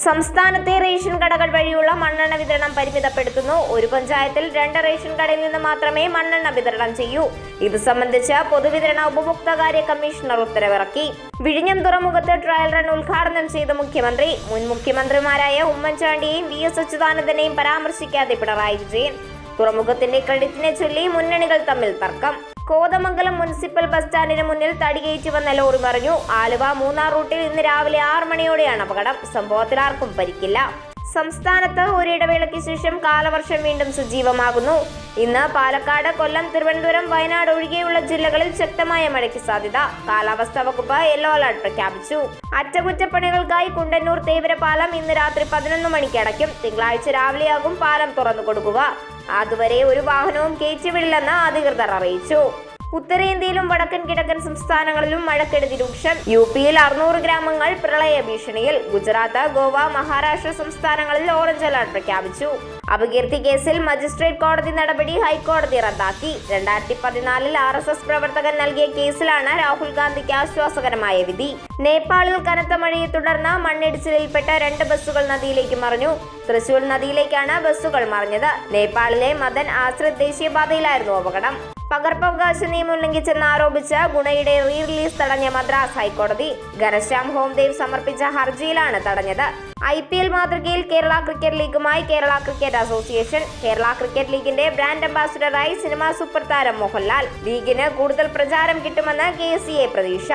സംസ്ഥാനത്തെ റേഷൻ കടകൾ വഴിയുള്ള മണ്ണെണ്ണ വിതരണം പരിമിതപ്പെടുത്തുന്നു. ഒരു പഞ്ചായത്തിൽ രണ്ട് റേഷൻ കടയിൽ നിന്ന് മാത്രമേ മണ്ണെണ്ണ വിതരണം ചെയ്യൂ. ഇത് സംബന്ധിച്ച് പൊതുവിതരണ ഉപഭോക്താകാര്യ കമ്മീഷണർ ഉത്തരവിറക്കി. വിഴിഞ്ഞം തുറമുഖത്ത് ട്രയൽ റൺ ഉദ്ഘാടനം ചെയ്ത മുഖ്യമന്ത്രി മുൻ മുഖ്യമന്ത്രിമാരായ ഉമ്മൻചാണ്ടിയെയും വി എസ് അച്യുതാനന്ദനെയും പരാമർശിക്കാതെ പിണറായി വിജയൻ. തുറമുഖത്തിന്റെ ക്രെഡിറ്റിനെ ചൊല്ലി മുന്നണികൾ തമ്മിൽ തർക്കം. കോതമംഗലം മുനിസിപ്പൽ ബസ് സ്റ്റാൻഡിന് മുന്നിൽ തടികയറ്റി വന്ന ലോറി മറിഞ്ഞു. ആലുവ മൂന്നാർ റൂട്ടിൽ ഇന്ന് രാവിലെ ആറ് മണിയോടെയാണ് അപകടം. സംഭവത്തിൽ ആർക്കും പരിക്കില്ല. സംസ്ഥാനത്ത് ഒരിടവേളയ്ക്ക് ശേഷം കാലവർഷം വീണ്ടും സജീവമാകുന്നു. ഇന്ന് പാലക്കാട് കൊല്ലം തിരുവനന്തപുരം വയനാട് ഒഴികെയുള്ള ജില്ലകളിൽ ശക്തമായ മഴയ്ക്ക് സാധ്യത. കാലാവസ്ഥാ വകുപ്പ് യെല്ലോ അലർട്ട് പ്രഖ്യാപിച്ചു. അറ്റകുറ്റപ്പണികൾക്കായി കുണ്ടന്നൂർ തേവരപാലം ഇന്ന് രാത്രി പതിനൊന്ന് മണിക്ക് അടയ്ക്കും. തിങ്കളാഴ്ച രാവിലെയാകും പാലം തുറന്നു കൊടുക്കുക. അതുവരെ ഒരു വാഹനവും കയറ്റിവിടില്ലെന്ന് അധികൃതർ അറിയിച്ചു. ഉത്തരേന്ത്യയിലും വടക്കൻ കിഴക്കൻ സംസ്ഥാനങ്ങളിലും മഴക്കെടുതി രൂക്ഷം. യു പിയിൽ അറുന്നൂറ് ഗ്രാമങ്ങൾ പ്രളയ ഭീഷണിയിൽ. ഗുജറാത്ത് ഗോവ മഹാരാഷ്ട്ര സംസ്ഥാനങ്ങളിൽ ഓറഞ്ച് അലർട്ട് പ്രഖ്യാപിച്ചു. അപകീർത്തി കേസിൽ മജിസ്ട്രേറ്റ് കോടതി നടപടി ഹൈക്കോടതി റദ്ദാക്കി. രണ്ടായിരത്തി പതിനാലിൽ ആർ എസ് എസ് പ്രവർത്തകൻ നൽകിയ കേസിലാണ് രാഹുൽ ഗാന്ധിക്ക് ആശ്വാസകരമായ വിധി. നേപ്പാളിൽ കനത്ത മഴയെ തുടർന്ന് മണ്ണിടിച്ചിലിൽപ്പെട്ട രണ്ട് ബസ്സുകൾ നദിയിലേക്ക് മറിഞ്ഞു. തൃശൂർ നദിയിലേക്കാണ് ബസ്സുകൾ മറിഞ്ഞത്. നേപ്പാളിലെ മദൻ ആശ്രിത് ദേശീയപാതയിലായിരുന്നു അപകടം. പകർപ്പവകാശ നിയമം ലംഘിച്ചെന്ന് ആരോപിച്ച് ഗുണയുടെ റീ റിലീസ് തടഞ്ഞ മദ്രാസ് ഹൈക്കോടതി. ഘനശ്യാം ഹോംദേവ് സമർപ്പിച്ച ഹർജിയിലാണ് തടഞ്ഞത്. ഐ പി എൽ മാതൃകയിൽ Kerala cricket ലീഗുമായി Kerala cricket association. Kerala cricket ലീഗിന്റെ ബ്രാൻഡ് അംബാസിഡറായി സിനിമാ സൂപ്പർ താരം മോഹൻലാൽ. ലീഗിന് കൂടുതൽ പ്രചാരം കിട്ടുമെന്ന് കെ പ്രതീക്ഷ.